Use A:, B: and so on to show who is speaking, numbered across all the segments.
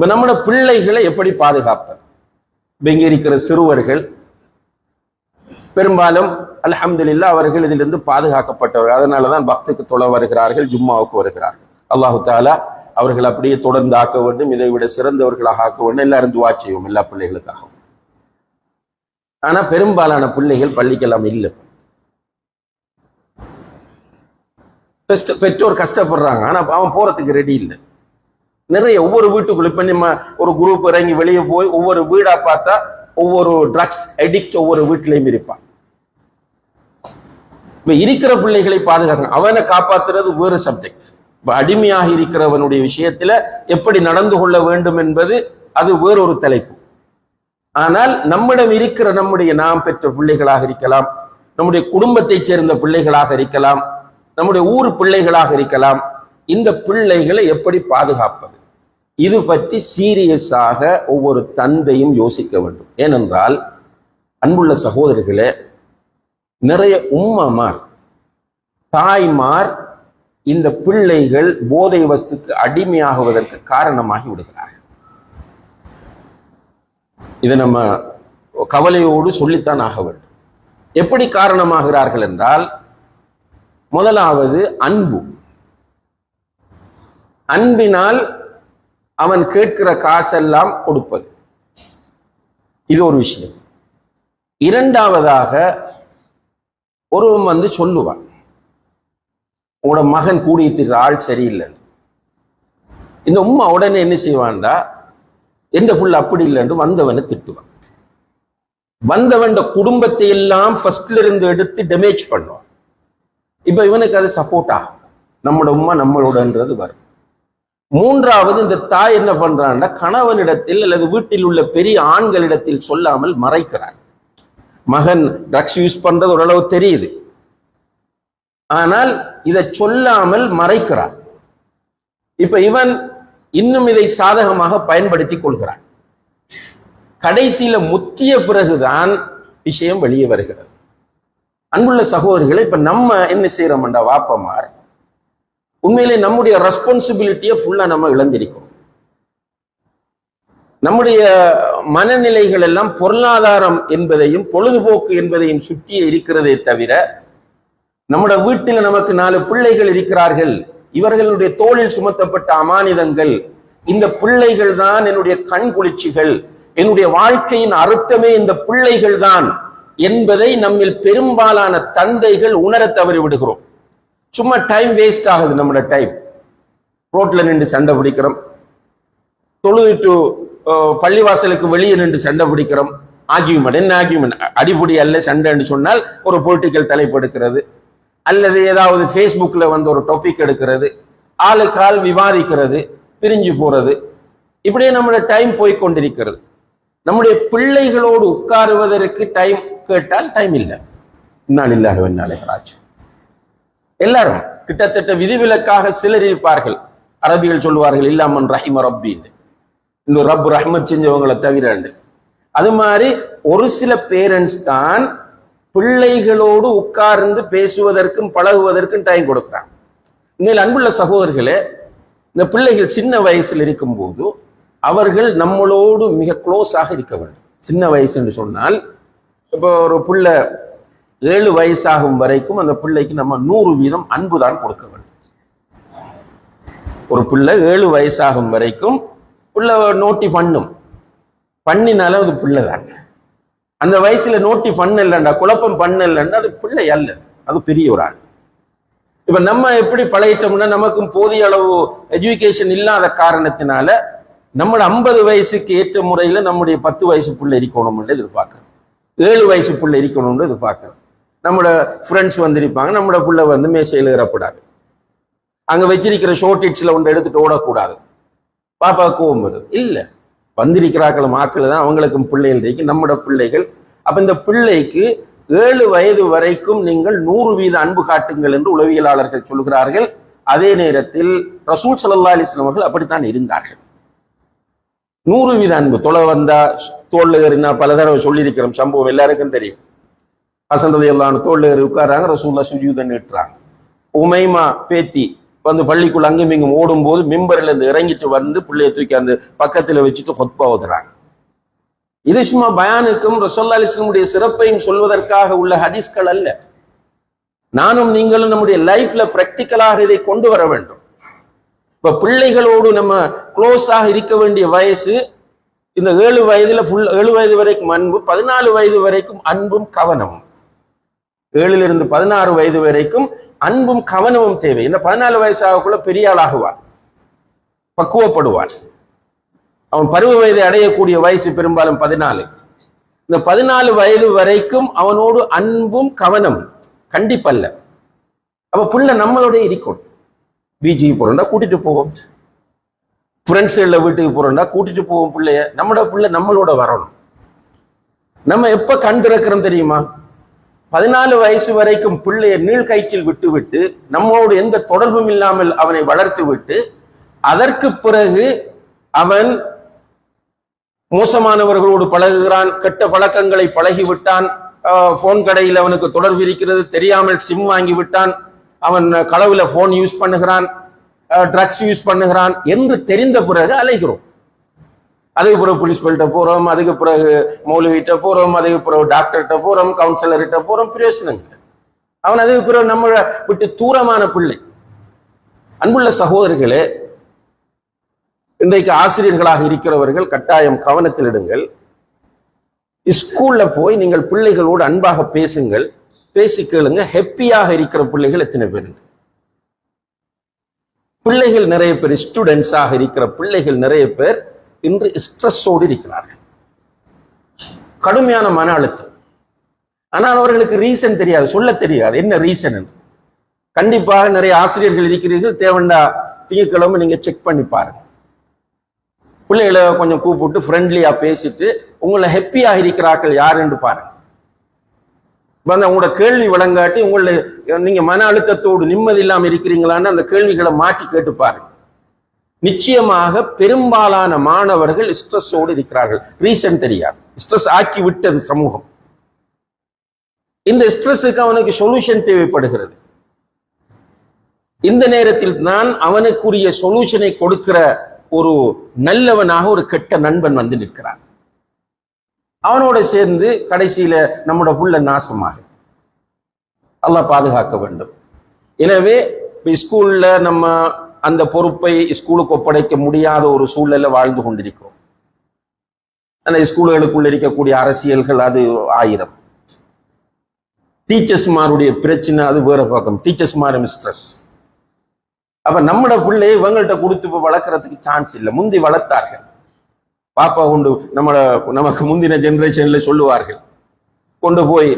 A: இப்ப நம்மளோட பிள்ளைகளை எப்படி பாதுகாப்பது? இப்ப இங்க இருக்கிற சிறுவர்கள் பெரும்பாலும் அல்ஹம்துலில்லா அவர்கள் இதிலிருந்து பாதுகாக்கப்பட்டவர்கள். அதனாலதான் பக்துக்கு தொழ வருகிறார்கள் ஜும்மாவுக்கு வருகிறார்கள். அல்லாஹு தாலா அவர்கள் அப்படியே தொடர்ந்து ஆக்க வேண்டும் இதை விட சிறந்தவர்களாக ஆக்க வேண்டும். எல்லாரும் துவா செய்வோம் எல்லா பிள்ளைகளுக்காகவும். ஆனா பெரும்பாலான பிள்ளைகள் பள்ளிக்கெல்லாம் இல்லை. பெற்றோர் கஷ்டப்படுறாங்க. ஆனா அவன் போறதுக்கு ரெடி இல்லை. நிறைய ஒவ்வொரு வீட்டுக்குள்ள இப்ப நம்ம ஒரு குரூப் இறங்கி வெளியே போய் ஒவ்வொரு வீடா பார்த்தா ஒவ்வொரு ட்ரக்ஸ் அடிக்ட் ஒவ்வொரு வீட்லயும் இருப்பான். இப்ப இருக்கிற பிள்ளைகளை பாதுகாக்கணும் அவனை காப்பாத்துறது வேறு சப்ஜெக்ட் இப்ப அடிமையாக இருக்கிறவனுடைய விஷயத்துல எப்படி நடந்து கொள்ள வேண்டும் என்பது அது வேறொரு தலைப்பு. ஆனால் நம்மிடம் இருக்கிற நம்முடைய நாம் பெற்ற பிள்ளைகளாக இருக்கலாம் நம்முடைய குடும்பத்தைச் சேர்ந்த பிள்ளைகளாக இருக்கலாம் நம்முடைய ஊர் பிள்ளைகளாக இருக்கலாம் இந்த பிள்ளைகளை எப்படி பாதுகாப்பது? இது பற்றி சீரியஸாக ஒவ்வொரு தந்தையும் யோசிக்க வேண்டும். ஏனென்றால் அன்புள்ள சகோதரர்களே நிறைய உம்மமார் தாய்மார் இந்த பிள்ளைகள் போதை வஸ்துக்கு அடிமையாகுவதற்கு காரணமாகி விடுகிறார்கள். இதை நம்ம கவலையோடு சொல்லித்தான் ஆக வேண்டும். எப்படி காரணமாகிறார்கள் என்றால் முதலாவது அன்பு. அன்பினால் அவன் கேட்கிற காசெல்லாம் கொடுப்பது. இது ஒரு விஷயம். இரண்டாவதாக ஒருவன் வந்து சொல்லுவான் உங்களோட மகன் கூடிய ஆள் சரியில்லை இந்த உம்மா உடனே என்ன செய்வான்டா எந்த புள்ள அப்படி இல்லைன்னு வந்தவனை திட்டுவான். வந்தவன் குடும்பத்தை எல்லாம் ஃபர்ஸ்ட்ல இருந்து எடுத்து டேமேஜ் பண்ணுவான். இப்ப இவனுக்கு அது சப்போர்ட் ஆகும். நம்மளோட உம்மா நம்மளோடன்றது வரும். மூன்றாவது இந்த தாய் என்ன பண்றான்னா கணவனிடத்தில் அல்லது வீட்டில் உள்ள பெரிய ஆண்களிடத்தில் சொல்லாமல் மறைக்கிறான் மகன் ட்ரக்ஸ் யூஸ் பண்றது ஓரளவு தெரியுது. ஆனால் இதை சொல்லாமல் மறைக்கிறார். இப்ப இவன் இன்னும் இதை சாதகமாக பயன்படுத்தி கொள்கிறான். கடைசியில முத்திய பிறகுதான் விஷயம் வெளியே வருகிறது. அன்புள்ள சகோதரிகளை இப்ப நம்ம என்ன செய்யறோம்டா வாப்பமார் உண்மையிலே நம்முடைய ரெஸ்பான்சிபிலிட்டியை ஃபுல்லா நம்ம இழந்திருக்கோம் நம்முடைய மனநிலைகள் எல்லாம் பொருளாதாரம் என்பதையும் பொழுதுபோக்கு என்பதையும் சுற்றியே இருக்கிறதே தவிர நம்முடைய வீட்டில் நமக்கு நாலு பிள்ளைகள் இருக்கிறார்கள். இவர்களுடைய தோளில் சுமத்தப்பட்ட அமானிதங்கள் இந்த பிள்ளைகள் தான் என்னுடைய கண் குளிர்ச்சிகள் என்னுடைய வாழ்க்கையின் அர்த்தமே இந்த பிள்ளைகள் தான் என்பதை நம்மில் பெரும்பாலான தந்தைகள் உணர தவறி விடுகிறோம் சும்மா டைம் வேஸ்ட் ஆகுது நம்மளோட டைம் ரோட்ல நின்று சண்டை பிடிக்கிறோம். தொழுதுட்டு பள்ளிவாசலுக்கு வெளியே நின்று சண்டை பிடிக்கிறோம். ஆர்கியூமெண்ட் என்ன ஆர்கியூமெண்ட் அடிப்படி அல்ல சண்டைன்னு சொன்னால் ஒரு பொலிட்டிக்கல் தலைப்பு எடுக்கிறது. அல்லது ஏதாவது ஃபேஸ்புக்கில் வந்து ஒரு டாபிக் எடுக்கிறது. ஆளுக்கு ஆள் விவாதிக்கிறது பிரிஞ்சு போறது. இப்படியே நம்மளோட டைம் போய் கொண்டிருக்கிறது. நம்முடைய பிள்ளைகளோடு உட்காருவதற்கு டைம் கேட்டால் டைம் இல்லை. இன்னால் இல்லாக வெண்ணாலே ராஜ். எல்லாரும் கிட்டத்தட்ட விதிவிலக்காக சிலர் இருப்பார்கள். அரபிகள் சொல்லுவார்கள் இல்லாமன் ரஹிம ரப்பின்னு இந்த ரப் ரஹ்மத் செஞ்சவங்களை தவிர அது மாதிரி ஒரு சில பேரண்ட்ஸ் தான் பிள்ளைகளோடு உட்கார்ந்து பேசுவதற்கும் பழகுவதற்கும் டைம் கொடுக்குறாங்க. இன்னையில் அன்புள்ள சகோதரர்களே இந்த பிள்ளைகள் சின்ன வயசில் இருக்கும்போது அவர்கள் நம்மளோடு மிக க்ளோஸாக இருக்க வேண்டும். சின்ன வயசு என்று சொன்னால் இப்போ ஒரு பிள்ளை ஏழு வயசாகும் வரைக்கும் அந்த பிள்ளைக்கு நம்ம நூறு வீதம் அன்பு தான் கொடுக்க வேண்டும். ஒரு பிள்ளை ஏழு வயசாகும் வரைக்கும் பிள்ளை நோட்டி பண்ணும். பண்ணினாலும் அது பிள்ளை தான் அந்த வயசுல நோட்டி பண்ணலண்டா குழப்பம் பண்ணலண்டா அது பிள்ளை அல்ல. அது பெரிய ஒரு ஆள் இப்ப நம்ம எப்படி பழகிட்டோம்னா நமக்கும் போதிய அளவு எஜுகேஷன் இல்லாத காரணத்தினால நம்மளோட ஐம்பது வயசுக்கு ஏற்ற முறையில நம்முடைய பத்து வயசு புள்ள இருக்கணும்னு எதிர்பார்க்கிறோம். ஏழு வயசு பிள்ளை இருக்கணும்னு எதிர்பார்க்கிறோம். நம்மளோட ஃப்ரெண்ட்ஸ் வந்திருப்பாங்க நம்மளோட பிள்ளை வந்து மேசையில் ஏறக்கூடாது. அங்க வச்சிருக்கிற ஷோர்டிட்ஸில் ஒன்று எடுத்துட்டு ஓடக்கூடாது. பாப்பா கோவம் வருது. இல்லை வந்திருக்கிறாக்கள் மாக்கள் தான் அவங்களுக்கும் பிள்ளைகள் இருக்கு நம்மட பிள்ளைகள். அப்போ இந்த பிள்ளைக்கு ஏழு வயது வரைக்கும் நீங்கள் நூறு வீத அன்பு காட்டுங்கள் என்று உளவியலாளர்கள் சொல்கிறார்கள். அதே நேரத்தில் ரசூல் சல்லா அலிஸ்லாம் அவர்கள் அப்படித்தான் இருந்தார்கள். நூறு வீத அன்பு. தொலை வந்தா தோல் ஏறினா பல தடவை சொல்லியிருக்கிறோம் சம்பவம் எல்லாருக்கும் தெரியும். ஹசன் ரதி அல்லான்னு தோல்ல ஏறி உட்காராங்க ரசூல்லா சுஜூதன் ஏற்றுறாங்க உமைமா பேத்தி வந்து பள்ளிக்குள்ள அங்கும் இங்கும் ஓடும்போது மிம்பர்ல இருந்து இறங்கிட்டு வந்து பிள்ளைய தூக்கி அந்த பக்கத்துல வச்சுட்டு ஹொத்பா ஓதுறாங்க. இது சும்மா பயானுக்கும் ரசோல்லா அலிஸ்லமுடைய சிறப்பையும் சொல்வதற்காக உள்ள ஹதீஸ்கள் அல்ல. நானும் நீங்களும் நம்முடைய லைஃப்ல பிராக்டிக்கலாக இதை கொண்டு வர வேண்டும். இப்ப பிள்ளைகளோடு நம்ம க்ளோஸாக இருக்க வேண்டிய வயசு இந்த ஏழு வயதுல ஃபுல் ஏழு வயது வரைக்கும் அன்பு பதினாலு வயது வரைக்கும் அன்பும் கவனமும். ஏழிலிருந்து பதினாறு வயது வரைக்கும் அன்பும் கவனமும் தேவை. இந்த பதினாலு வயசு ஆகக்குள்ள பெரிய ஆளாகுவான். பக்குவப்படுவான். அவன் பருவ வயதை அடையக்கூடிய வயசு பெரும்பாலும் பதினாலு. இந்த பதினாலு வயது வரைக்கும் அவனோடு அன்பும் கவனம் கண்டிப்பல்ல. அப்ப புள்ள நம்மளோட இருக்கணும். பிஜி போறோம்னா கூட்டிட்டு போவோம். ஃப்ரெண்ட்ஸ்கள வீட்டுக்கு போறோம்னா கூட்டிட்டு போவோம் பிள்ளைய. நம்மளோட பிள்ளை நம்மளோட வரணும். நம்ம எப்ப கண் திறக்கிறோம் தெரியுமா? பதினாலு வயசு வரைக்கும் பிள்ளைய நீள்கயிற்றில் விட்டுவிட்டு நம்மோடு எந்த தொடர்பும் இல்லாமல் அவனை வளர்த்து விட்டு அதற்கு பிறகு அவன் மோசமானவர்களோடு பழகுகிறான் கெட்ட பழக்கங்களை பழகிவிட்டான் போன் கடையில் அவனுக்கு தொடர்பு இருக்கிறது தெரியாமல் சிம் வாங்கி விட்டான் அவன் களவுல போன் யூஸ் பண்ணுகிறான் ட்ரக்ஸ் யூஸ் பண்ணுகிறான் என்று தெரிந்த பிறகு அலைகிறோம். அதுக்கு பிறகு பிரின்சிபல்கிட்ட போறோம் அதுக்கு பிறகு மௌலவிகிட்ட போறோம் அதுக்கு பிறகு டாக்டர்கிட்ட போறோம் கவுன்சிலர்கிட்ட போறோம் பிரயோசனம் அவன் அதுக்கு பிறகு நம்மளை விட்டு தூரமான பிள்ளை. அன்புள்ள சகோதரர்களே இன்றைக்கு ஆசிரியர்களாக இருக்கிறவர்கள் கட்டாயம் கவனத்தில் இடுங்கள். ஸ்கூல்ல போய் நீங்கள் பிள்ளைகளோடு அன்பாக பேசுங்கள். பேசி கேளுங்க. ஹெப்பியாக இருக்கிற பிள்ளைகள் எத்தனை பேர் பிள்ளைகள் நிறைய பேர் ஸ்டூடெண்ட்ஸாக இருக்கிற பிள்ளைகள் நிறைய பேர் இன்று ஸ்ட்ரெஸ்ஸோடு இருக்கிறார்கள். கடுமையான மன அழுத்தம். ஆனால் அவர்களுக்கு ரீசன் தெரியாது சொல்ல தெரியாது. என்ன ரீசன் என்று. கண்டிப்பாக நிறைய ஆசிரியர்கள் இருக்கிறீர்கள் தேவண்டா திங்கக்கிழமை நீங்க செக் பண்ணி பாருங்க. பிள்ளைகளை கொஞ்சம் கூப்பிட்டு ஃப்ரெண்ட்லியா பேசிட்டு உங்களை ஹெப்பியா இருக்கிறார்கள் யார் என்று பாருங்க. வந்து உங்களோட கேள்வி வழங்காட்டி உங்களை நீங்க மன அழுத்தத்தோடு நிம்மதி இல்லாமல் இருக்கிறீங்களான்னு அந்த கேள்விகளை மாற்றி கேட்டு பாருங்க. நிச்சயமாக பெரும்பாலான மாணவர்கள் ஸ்ட்ரெஸ்ஸோடு இருக்கிறார்கள். ரீசன் தெரியாது. ஸ்ட்ரெஸ் ஆக்கி விட்டது சமூகம். இந்த ஸ்ட்ரெஸ்ஸுக்கு அவனுக்கு சொல்யூஷன் தேவைப்படுகிறது. இந்த நேரத்தில் தான் அவனுக்குரிய சொல்யூஷனை கொடுக்கிற ஒரு நல்லவனாக ஒரு கெட்ட நண்பன் வந்து நிற்கிறான். அவனோட சேர்ந்து கடைசியில நம்மோட புள்ள நாசமாக அல்லாஹ் பாதுகாக்க வேண்டும். எனவே ஸ்கூல்ல நம்ம அந்த பொறுப்பை ஸ்கூலுக்கு ஒப்படைக்க முடியாத ஒரு சூழல்ல வாழ்ந்து கொண்டிருக்கிறோம். அந்த ஸ்கூல்களுக்குள்ள இருக்கக்கூடிய அரசியல்கள் அது ஆயிரம். டீச்சர்ஸ்மாருடைய பிரச்சனை அது வேற பக்கம். டீச்சர்ஸ்மாரும் ஸ்ட்ரெஸ் அப்ப நம்மட பிள்ளை இவங்கள்ட்ட கொடுத்து வளர்க்கறதுக்கு சான்ஸ் இல்லை. முந்தி வளர்த்தார்கள். பாப்பா கொண்டு நம்மள நமக்கு முந்தின ஜெனரேஷன்ல சொல்லுவார்கள். கொண்டு போய்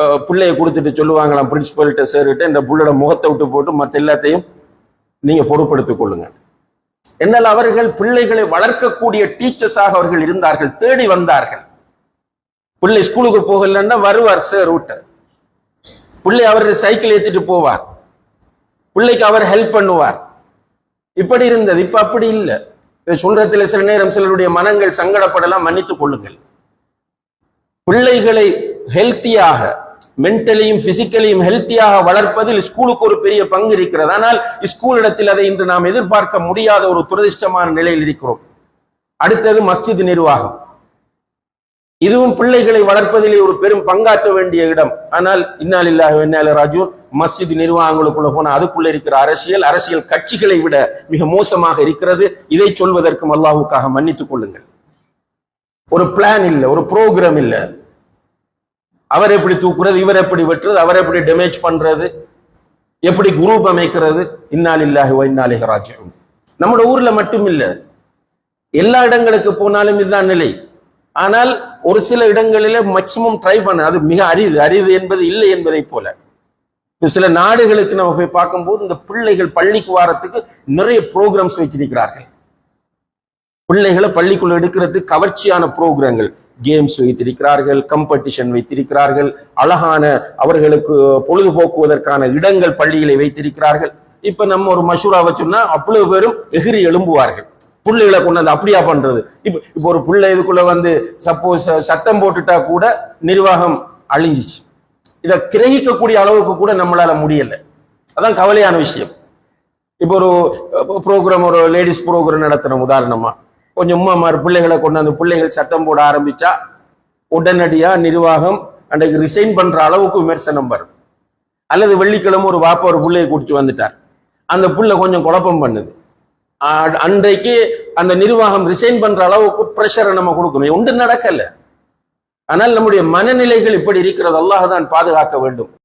A: அஹ், பிள்ளைய கொடுத்துட்டு சொல்லுவாங்களாம் பிரின்சிபல்கிட்ட சேர்கிட்ட இந்த புள்ளோட முகத்தை விட்டு போட்டு மற்ற எல்லாத்தையும் நீங்க பொறுப்படுத்திக் கொள்ளுங்க. என்னால் அவர்கள் பிள்ளைகளை வளர்க்கக்கூடிய டீச்சர்ஸாக அவர்கள் இருந்தார்கள் தேடி வந்தார்கள். பிள்ளை ஸ்கூலுக்கு போகலன்னா வருவார் சார் பிள்ளை அவர் சைக்கிள் ஏத்திட்டு போவார். பிள்ளைக்கு அவர் ஹெல்ப் பண்ணுவார். இப்படி இருந்தது இப்ப அப்படி இல்லை. சொல்றதுல சில நேரம் சிலருடைய மனங்கள் சங்கடப்படலாம் மன்னித்துக் கொள்ளுங்கள். பிள்ளைகளை ஹெல்த்தியாக மென்டலியும் பிசிக்கலியும் ஹெல்த்தியாக வளர்ப்பதில் ஸ்கூலுக்கு ஒரு பெரிய பங்கு இருக்கிறது. ஆனால் ஸ்கூல் இடத்தில் அதை இன்று நாம் எதிர்பார்க்க முடியாத ஒரு துரதிர்ஷ்டமான நிலையில் இருக்கிறோம். அடுத்தது மஸ்ஜித் நிர்வாகம். இதுவும் பிள்ளைகளை வளர்ப்பதிலே ஒரு பெரும் பங்காற்ற வேண்டிய இடம். ஆனால் இன்னால் இல்லாத என்னால ராஜு மஸ்ஜித் நிர்வாகங்களுக்குள்ள போன அதுக்குள்ள இருக்கிற அரசியல் அரசியல் கட்சிகளை விட மிக மோசமாக இருக்கிறது. இதை சொல்வதற்கும் அல்லாஹுக்காக மன்னித்துக் கொள்ளுங்கள். ஒரு பிளான் இல்லை ஒரு ப்ரோக்ராம் இல்லை. அவர் எப்படி தூக்குறது இவர் எப்படி வெட்டுறது அவர் எப்படி டேமேஜ் பண்றது எப்படி குரூப் அமைக்கிறது. இன்னால் இல்லாஹி இன்னாலிக ராஜ்யம் நம்மளோட ஊர்ல மட்டும் இல்ல. எல்லா இடங்களுக்கு போனாலும் இதுதான் நிலை. ஆனால் ஒரு சில இடங்களில மேக்சிமம் ட்ரை பண்ண அது மிக அரிது. அரிது என்பது இல்லை என்பதை போல. சில நாடுகளுக்கு நம்ம போய் பார்க்கும்போது இந்த பிள்ளைகள் பள்ளிக்கு வாரத்துக்கு நிறைய ப்ரோக்ராம்ஸ் வச்சிருக்கிறார்கள். பிள்ளைகளை பள்ளிக்குள்ள எடுக்கிறதுக்கு கவர்ச்சியான ப்ரோக்ராம்கள் கேம்ஸ் வைத்திருக்கிறார்கள் கம்படிஷன் வைத்திருக்கிறார்கள் அழகான அவர்களுக்கு பொழுதுபோக்குவதற்கான இடங்கள் பள்ளிகளை வைத்திருக்கிறார்கள். இப்ப நம்ம ஒரு மஷூரா வச்சோம்னா அவ்வளவு பேரும் எகிரி எழும்புவார்கள். பிள்ளைகளை கொண்டாந்து அப்படியா பண்றது? இப்ப இப்ப ஒரு பிள்ளை இதுக்குள்ள வந்து சப்போஸ் சத்தம் போட்டுட்டா கூட நிர்வாகம் அழிஞ்சிச்சு. இதை கிரகிக்கக்கூடிய அளவுக்கு கூட நம்மளால முடியல. அதான் கவலையான விஷயம். இப்போ ஒரு ப்ரோக்ராம் ஒரு லேடிஸ் ப்ரோக்ராம் நடத்துறோம் உதாரணமா. கொஞ்சம் உமாமார் பிள்ளைகளை கொண்டாந்து பிள்ளைகள் சத்தம் போட ஆரம்பிச்சா உடனடியா நிர்வாகம் அன்றைக்கு ரிசைன் பண்ற அளவுக்கு விமர்சனம் வரும். அல்லது வெள்ளிக்கிழமை ஒரு வாப்பா ஒரு பிள்ளையை குடிச்சு வந்துட்டார். அந்த புள்ள கொஞ்சம் குழப்பம் பண்ணுது. அன்றைக்கு அந்த நிர்வாகம் ரிசைன் பண்ற அளவுக்கு ப்ரெஷரை நம்ம கொடுக்கணும். ஒன்று நடக்கல. ஆனால் நம்முடைய மனநிலைகள் இப்படி இருக்கிறது அல்லாஹ் தான் பாதுகாக்க வேண்டும்.